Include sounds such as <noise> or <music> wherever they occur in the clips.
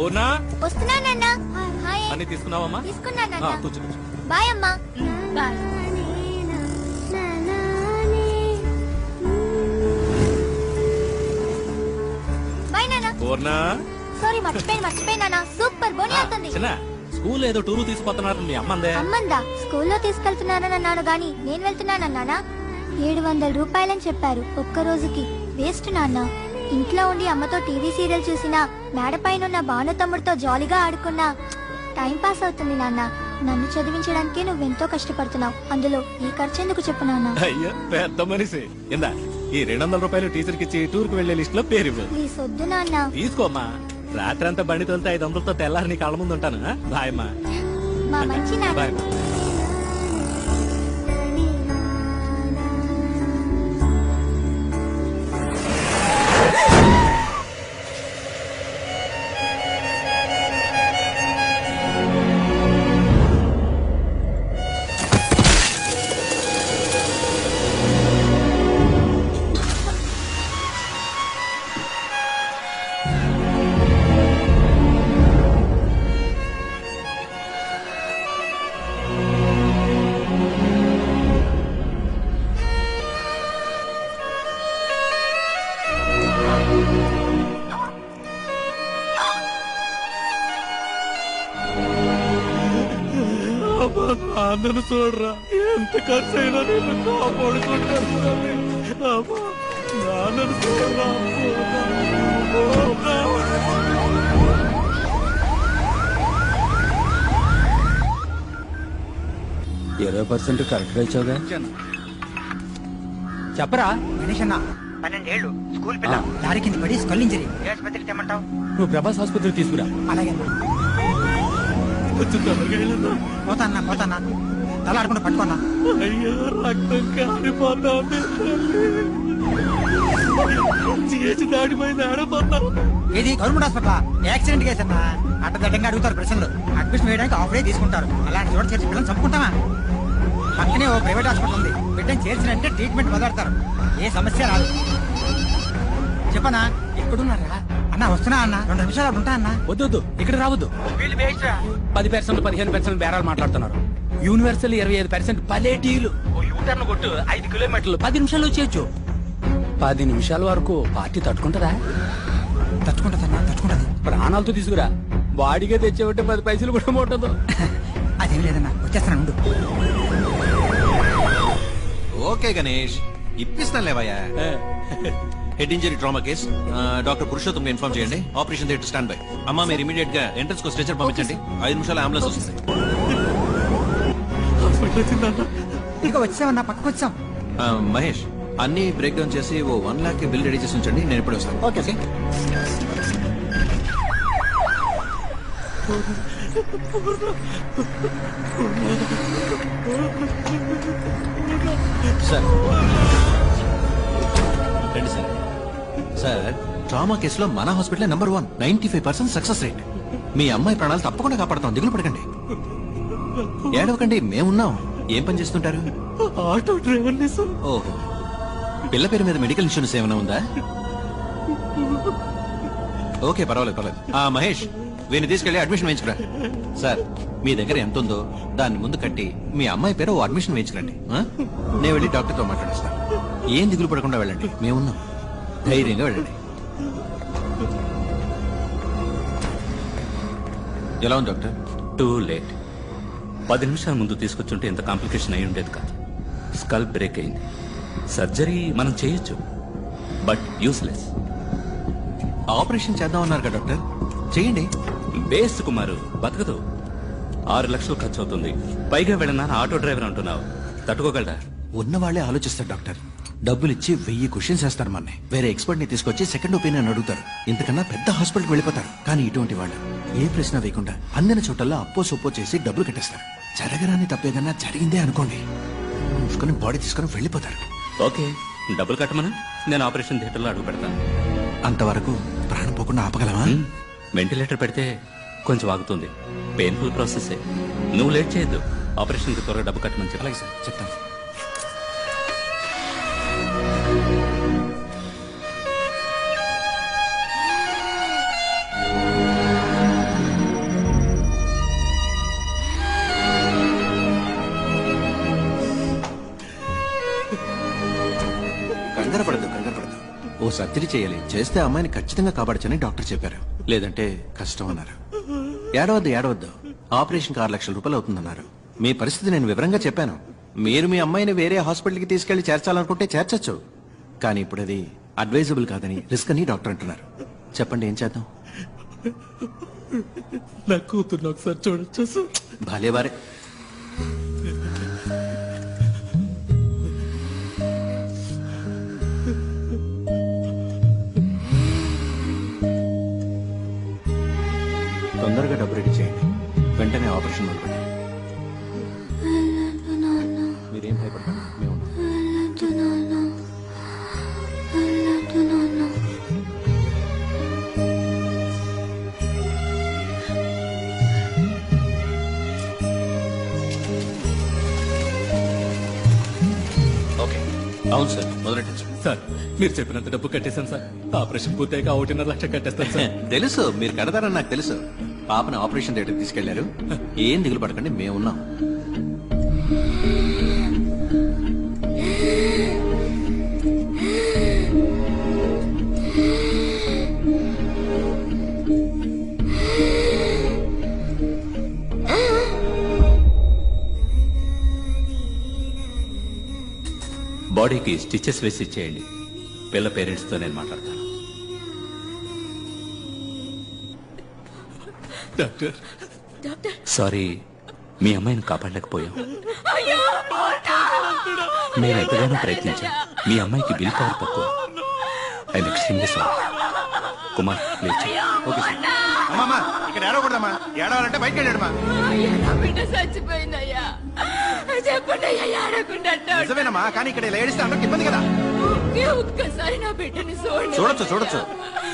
పూర్ణ వస్తున్నానన్నా. Hi అన్ని. తీసుకున్నావమ్మా? తీసుకున్నానన్నా. కూర్చో కూర్చో. బాయ్ అమ్మా. బాయ్. బాయ్ నాన్న. పూర్ణ సారీ మర్చిపోయాను మర్చిపోయినా సూపర్ బోని అవుతుంది. చిన్న స్కూల్ ఏదో టూరు తీసుకుపోతున్నారు మీ అమ్మందే. అమ్మందా? స్కూల్లో తీసుకెళ్తున్నానని అన్నాను గాని నేను వెళ్తున్నానన్నానా ఏడు వందల రూపాయలని చెప్పారు ఒక్క రోజుకి. వేస్ట్ నాన్న. ఇంట్లో ఉండి అమ్మతో టీవీ సీరియల్ చూసినా మేడపైన ఉన్న భాను తమ్ముడితో జాలీగా ఆడుకున్నా టైం పాస్ అవుతుంది నాన్న. నన్ను చదివించడానికి నువ్వెంతో కష్టపడుతున్నావు. అందులో ఈ ఖర్చు ఎందుకు చెప్పు నాన్న. అయ్యా పెద్ద మనిషి. ఇందా ఈ రెండు వందల రూపాయలు టీచర్కి ఇచ్చి టూర్కి వెళ్ళే లిస్ట్లో పేరు ప్లీజ్ వద్దు నాన్న. తీసుకోమ్మా. రాత్రంతా బండి తోలితే ఐదు వందలతో తెల్లారి నీ కళ్ళ ముందు ఉంటాను? బాయ్ అమ్మా. మా మంచి నాన్న. నాన్నను చూడరా. ఎంత ఖర్చు అయినా నేను కాపాడుకుంటాను నాన్నను చూడరా. ఇరవై పర్సెంట్ కరెక్ట్గా ఇచ్చావుగా? చెప్పరా? గణేష్ అన్న పన్నెండేళ్ళు స్కూల్ పిల్ల. దారి కింద పడి స్కల్ ఇంజరీ. ఏ ఆసుపత్రికి తెమ్మంటావు నువ్వు ప్రభాస్ ఆసుపత్రికి తీసుకురా. అలాగే అన్న. కొంచెం తల ఆడకుండా పట్టుకున్నా. అయ్యా రక్తం కారిపోతాంది చేసి దాడిపోయింది ఆడపోతాం ఇది గవర్నమెంట్ హాస్పిటల్? యాక్సిడెంట్ కేసు అన్న? అడ్డదడ్డంగా అడుగుతారు ప్రశ్నలు. అడ్మిషన్ వేయడానికి ఆఫ్ డే తీసుకుంటారు. అలాంటి చోట చేర్చి పిల్లలు చంపుకుంటామా? పక్కనే ఓ ప్రైవేట్ హాస్పిటల్ ఉంది. బిడ్డని చేర్చినంటే ట్రీట్మెంట్ మొదలెడతారు ఏ సమస్య రాదు. చెప్పనా? ఎక్కడున్నారా అన్న వస్తున్నా అన్న? రెండు నిమిషాలు అక్కడ ఉంటా అన్న? వద్దు వద్దు. ఇక్కడ రావద్దు. పది పర్సెంట్ పదిహేను పర్సెంట్ బేరాలు మాట్లాడుతున్నారు. యూనివర్సల్ ఇరవై ఐదు పర్సెంట్ పలేటీలు ఓ యూటర్న్ కొట్టు ఐదు కిలోమీటర్లు పది నిమిషాలు వచ్చేయచ్చు. పది నిమిషాల వరకు పార్టీ తట్టుకుంటుందా? తట్టుకుంటదన్నా తట్టుకుంటది. ప్రాణాలతో తీసుకురా. బాడీగా తెచ్చేవంటే పది పైసలు కూడా ముట్టదు <laughs> అదేం లేదన్నా వచ్చేస్తాను ఉండు. ఓకే గణేష్ ఇప్పిస్తాను లేవయ్యా. Head injury trauma case. Doctor Purushottam inform చేయండి. ఆపరేషన్ థియేటర్ స్టాండ్ బై అమ్మా మీరు ఇమీడియట్గా ఎంట్రన్స్కు స్ట్రెచర్ పంపించండి. ఐదు నిమిషాలు అంబులెన్స్ వస్తుంది. ఇక వచ్చామన్నా పక్కకు వచ్చాం మహేష్ అన్ని బ్రేక్ డౌన్ చేసి ఓ వన్ లాక్ బిల్ రెడీ చేసి ఉంచండి నేను ఇప్పుడే వస్తాను. Okay sir. రండి సార్. సార్ ట్రామా కేసులో మన hospital number one ninety five percent success rate మీ అమ్మాయి ప్రాణాలు తప్పకుండా కాపాడతాం దిగులు పడకండి. ఏడవకండి మేమున్నాం. ఏం పని చేస్తుంటారు? Auto driver sir. ఓహో. పిల్ల పేరు మీద మెడికల్ ఇన్సూరెన్స్ ఏమైనా ఉందా? ఓకే పర్వాలేదు పర్వాలేదు. ఆ మహేష్ వీని తీసుకెళ్ళి అడ్మిషన్ వేయించుకురా. సార్ మీ దగ్గర ఎంత ఉందో దాన్ని ముందు కట్టి మీ అమ్మాయి పేరు ఓ అడ్మిషన్ వేయించుకురండి. ఆ? నేను వెళ్ళి డాక్టర్తో మాట్లాడేస్తాను ఏం దిగులు పడకుండా వెళ్ళండి. మేమున్నాం. ధైర్యంగా వెళ్ళండి. ఎలా ఉంది డాక్టర్? Too late. పది నిమిషాల ముందు తీసుకొచ్చుంటే ఇంత కాంప్లికేషన్ అయి ఉండేది కాదు. స్కల్ బ్రేక్ అయింది. సర్జరీ మనం చేయొచ్చు. But useless. ఆపరేషన్ చేద్దామన్నారు కదా డాక్టర్? చేయండి. బేస్ కుమారు బతకదు. ఆరు లక్షలు ఖర్చు అవుతుంది పైగా వెళ్ళినా ఆటో డ్రైవర్ అంటున్నావు. తట్టుకోగలరా ఉన్న వాళ్ళే ఆలోచిస్తారు డాక్టర్. డబ్బులు ఇచ్చి వెయ్యి క్వశ్చన్స్ వేస్తారు మన వేరే ఎక్స్పర్ట్ని తీసుకొచ్చి సెకండ్ ఒపీనియన్ అడుగుతారు. ఇంతకన్నా పెద్ద హాస్పిటల్కి వెళ్ళిపోతారు. కానీ ఇటువంటి వాళ్ళు ఏ ప్రశ్న వేయకుండా అందిన చోటల్లో అప్పో సొప్పో చేసి డబ్బులు కట్టేస్తారు. జరగరాని తప్పేదన్నా జరిగిందే అనుకోండి. మూసుకొని బాడీ తీసుకొని వెళ్ళిపోతారు. ఓకే డబ్బులు కట్టమని. నేను ఆపరేషన్ థియేటర్లో అడుగు పెడతాను. అంతవరకు ప్రాణం పోకుండా ఆపగలమా వెంటిలేటర్ పెడితే కొంచెం ఆగుతుంది. Painful process. నువ్వు లేట్ చేయొద్దు. ఆపరేషన్కి త్వరగా డబ్బు కట్టమని చెప్పాలి అలాగే సార్ చెప్తాను. సర్జరీ చేయాలి. చేస్తే అమ్మాయిని ఖచ్చితంగా కాపాడచ్చని డాక్టర్ చెప్పారు. లేదంటే కష్టం అన్నారు. ఏడవద్దు ఏడవద్దు. ఆపరేషన్ ఆరు లక్షల రూపాయలు అవుతుందన్నారు. మీ పరిస్థితి నేను వివరంగా చెప్పాను. మీరు మీ అమ్మాయిని వేరే హాస్పిటల్కి తీసుకెళ్ళి చేర్చాలనుకుంటే చేర్చొచ్చు. కానీ ఇప్పుడు అది అడ్వైజబుల్ కాదని రిస్క్ అని డాక్టర్ అంటున్నారు. చెప్పండి ఏం చేద్దాం? నా కూతుర్ని ఒకసారి చూడొచ్చు సార్ భలే వారే వెంటనే ఆపరేషన్ మీరేం భయపడకండి మేము. ఓకే. అవును సార్ మొదలెట్టచ్చు సార్. మీరు చెప్పినంత డబ్బు కట్టేశాను సార్. ఆపరేషన్ పూర్తయ్యాక ఒకటిన్నర లక్ష కట్టేస్తాను సార్. <laughs> తెలుసు మీరు కడతారని నాకు తెలుసు. పాపను ఆపరేషన్ థియేటర్ తీసుకెళ్ళారు. ఏం దిగులు పడకండి మేమున్నాం బాడీకి స్టిచెస్ వేసి ఇచ్చేయండి. పిల్ల పేరెంట్స్తో నేను మాట్లాడతాను. డాక్టర్. సారీ మీ అమ్మాయిని కాపాడలేకపోయాం. నేను ఎంతగానో ప్రయత్నించాను మీ అమ్మాయికి బిల్ పవర్ తక్కువ. I extremely sorry. కుమార్ లేచి ఓకే సార్. అమ్మా ఇక్కడ ఏడవకూడదమ్మా. ఏడవాలంటే బయటకు వెళ్ళాడమ్మా. చచ్చిపోయిందయ్యా. చెప్పండి నిజమేనమ్మా కానీ ఇక్కడ ఇలా ఏడిస్తే అందరికి ఇబ్బంది కదా. ఒక్కసారి నా బిడ్డని చూడొచ్చు చూడొచ్చు.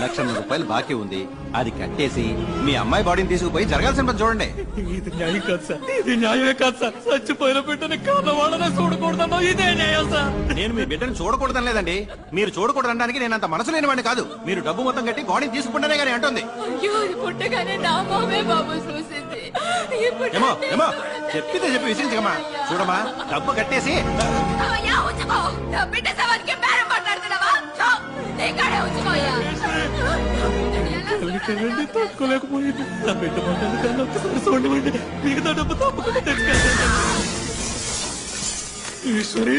లక్షన్నర రూపాయలు బాకీ ఉంది. అది కట్టేసి మీ అమ్మాయి బాడీని తీసుకుపోయి జరగాల్సిన పని చూడండి. ఇది న్యాయం కాదు సార్. ఇది న్యాయమే కాదు సార్. చచ్చిపోయిన బిడ్డని కాదవాడనే చూడకూడదన్నా ఇదే న్యాయం సార్. నేను మీ బిడ్డను చూడకూడదని లేదండి. మీరు చూడకూడదనడానికి నేను అంత మనసు లేని వాడిని కాదు. మీరు డబ్బు మొత్తం కట్టి బాడీని తీసుకుంటేనే కానీ అంటుంది. అయ్యో అది పుట్టగానే నా మామే బాబు చూసింది. ఇప్పుడు ఏమో ఏమో చెప్పితే చెప్పి విసిరించకమ్మా. చూడమ్మా డబ్బు కట్టేసి. బిడ్డ చో, నీ తట్టుకోలేకపోయింది నా బిడ్డ మాటలు కన్నా ఒక్కసారి చూడమండి మిగతా డబ్బు తప్పకుండా తెచ్చుకెళ్తాను ఈశ్వరి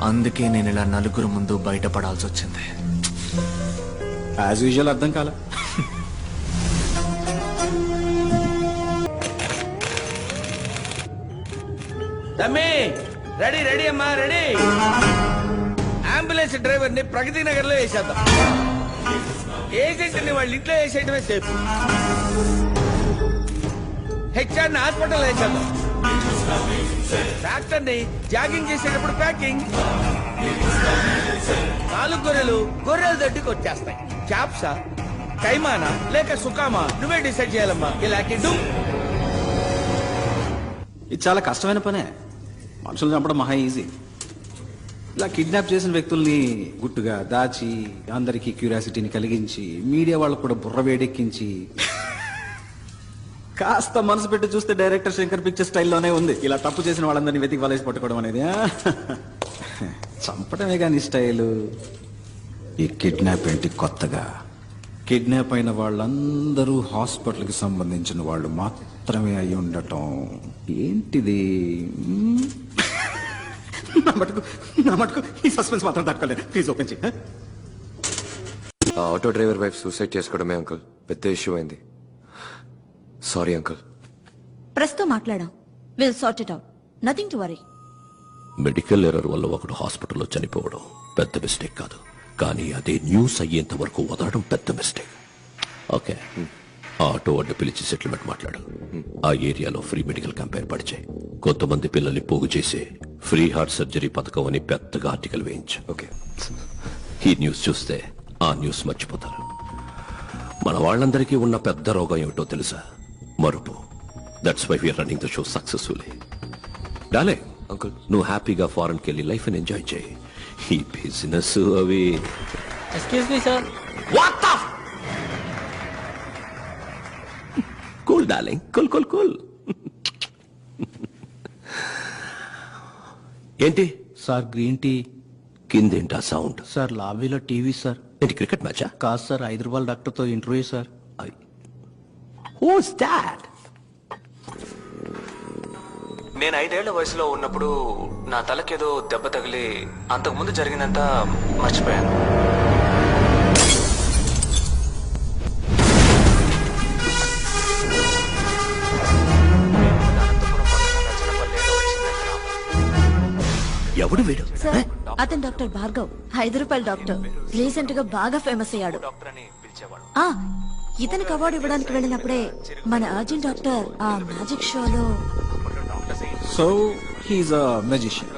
అందుకే నేను ఇలా నలుగురు ముందు బయటపడాల్సి వచ్చింది. యాజ్ యూజువల్ అర్థం కాల. తమ్మి రెడీ రెడీ అమ్మా రెడీ. అంబులెన్స్ డ్రైవర్ని ప్రగతి నగర్లో వేసేద్దాం. ఏజెంట్ని వాళ్ళ ఇంట్లో వేసేయటమే సేఫ్ హెచ్ఆర్ని హాస్పిటల్ వేసేద్దాం. డాక్టర్ జాగింగ్ చేసేటప్పుడు ప్యాకింగ్. నాలుగు గొర్రెలు గొర్రెలు దడ్డుకు వచ్చేస్తాయి. క్యాప్సా కైమానా లేక సుకామా నువ్వే డిసైడ్ చేయాలమ్మా. ఇలాంటి డూ. ఇది చాలా కష్టమైన పనే. మనుషులు చంపడం మహా ఈజీ. ఇలా కిడ్నాప్ చేసిన వ్యక్తుల్ని గుట్టుగా దాచి అందరికీ క్యూరియాసిటీని కలిగించి మీడియా వాళ్ళకు కూడా బుర్ర వేడెక్కించి కాస్త మనసు పెట్టి చూస్తే డైరెక్టర్ శంకర్ పిక్చర్ స్టైల్లోనే ఉంది. ఇలా తప్పు చేసిన వాళ్ళందరినీ వెతికి వలేసి పట్టుకోవడం అనేది? చంపడమే కానీ స్టైలు. ఈ కిడ్నాప్ ఏంటి కొత్తగా? కిడ్నాప్ అయిన వాళ్ళందరూ హాస్పిటల్కి సంబంధించిన వాళ్ళు మాత్రమే అయి ఉండటం. ఏంటిది? నా మటుకు నా మటుకు ఈ సస్పెన్స్ మాత్రం తట్టుకోలేదు. ప్లీజ్ ఓపెన్ చేయి ఆ ఆటో డ్రైవర్ వైఫ్ సూసైడ్ చేసుకోవడమే అంకుల్. పెద్ద ఇష్యూ అయింది. సారీ అంకుల్ ప్రస్తుతం మాట్లాడాం. Will sort it out nothing to worry medical error వల్ల ఒకడు హాస్పిటల్లో చనిపోవడం పెద్ద మిస్టేక్ కాదు. కానీ అదే న్యూస్ అయ్యేంత వరకు వదలడం పెద్ద మిస్టేక్ ఓకే ఆ ఆటో అడ్డు పిలిచి సెటిల్మెంట్ మాట్లాడు. ఆ ఏరియాలో ఫ్రీ మెడికల్ క్యాంప్ ఏర్పాటు చేయి. కొంతమంది పిల్లల్ని పోగు చేసి ఫ్రీ హార్ట్ సర్జరీ పథకం అని పెద్దగా ఆర్టికల్ వేయించు. ఓకే ఈ న్యూస్ చూస్తే ఆ న్యూస్ మర్చిపోతారు. మన వాళ్ళందరికీ ఉన్న పెద్ద రోగం ఏమిటో తెలుసా? మరుపు. That's why we are running the show successfully డాలే uncle నువ్వు హ్యాపీగా ఫారెన్కి వెళ్ళి లైఫ్ ఎంజాయ్ చేయి. ఈ బిజినెస్ అవి. Excuse me sir cool darling cool cool cool ఏంటి? సార్ గ్రీన్ టీ కిందేంటా సౌండ్ సార్ లాబీలో టీవీ సార్ ఏంటి క్రికెట్ మ్యాచా కాదు సార్ హైదరాబాద్ డాక్టర్తో ఇంటర్వ్యూ సార్ హూస్ దాట్ నేను ఐదేళ్ళ వయసులో ఉన్నప్పుడు నా తలకేదో దెబ్బ తగిలి అంతకుముందు జరిగిందంతా మర్చిపోయాను. ఎవడు వీడు? సార్ అతను డాక్టర్ భార్గవ్ హైదరాబాద్ డాక్టర్. రీసెంట్గా బాగా ఫేమస్ అయ్యాడు. డాక్టర్ అని పిలిచేవాడు. ఆ ఇతనికి అవార్డు ఇవ్వడానికి వెళ్ళినప్పుడే మన అర్జున్ డాక్టర్ ఆ మ్యాజిక్ షోలో so he is a magician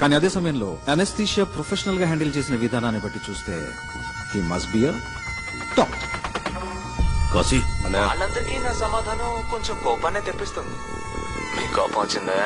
కానీ అదే సమయంలో అనస్థీషియా ప్రొఫెషనల్గా హ్యాండిల్ చేసిన విధానాన్ని బట్టి చూస్తే he must be a top Kashi. వాళ్ళందరికీ నా సమాధానం కొంచెం కోపాన్ని తెప్పిస్తుంది. మీ కోపం వచ్చిందా?